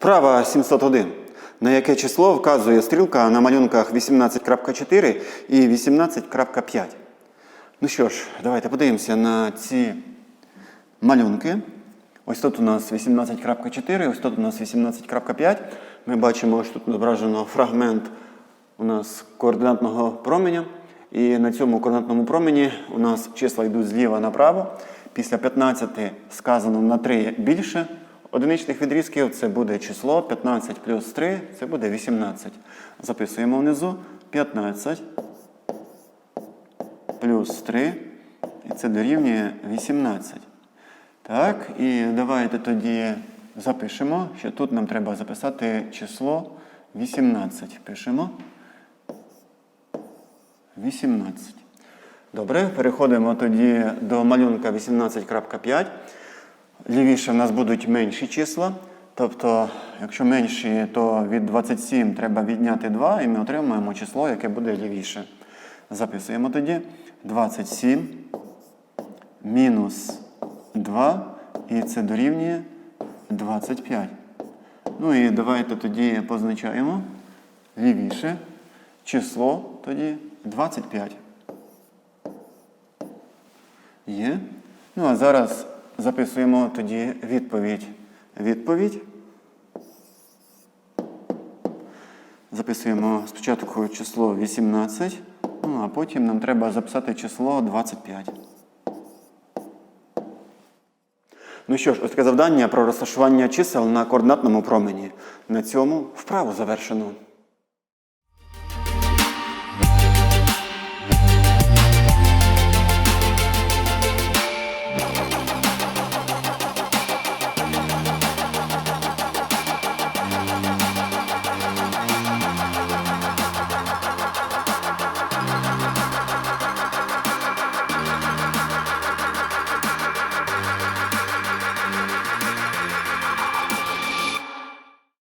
Вправа 701. На яке число вказує стрілка на малюнках 18.4 і 18.5. Ну що ж, давайте подивимося на ці малюнки. Ось тут у нас 18.4, ось тут у нас 18.5. Ми бачимо, що тут зображено фрагмент у нас координатного променя. І на цьому координатному промені у нас числа йдуть зліва направо. Після 15 сказано на 3 більше одиничних відрізків. Це буде число 15 плюс 3, це буде 18. Записуємо внизу 15 плюс 3, і це дорівнює 18. Так, і давайте тоді запишемо, що тут нам треба записати число 18. Пишемо 18. Добре, переходимо тоді до малюнка 18.5. Лівіше в нас будуть менші числа. Тобто, якщо менші, то від 27 треба відняти 2, і ми отримаємо число, яке буде лівіше. Записуємо тоді 27 мінус 2, і це дорівнює 25. Ну і давайте тоді позначаємо лівіше число тоді 25. Є. Ну а зараз записуємо тоді відповідь. Відповідь. Записуємо спочатку число 18, ну а потім нам треба записати число 25. Ну що ж, ось таке завдання про розташування чисел на координатному промені. На цьому вправу завершено.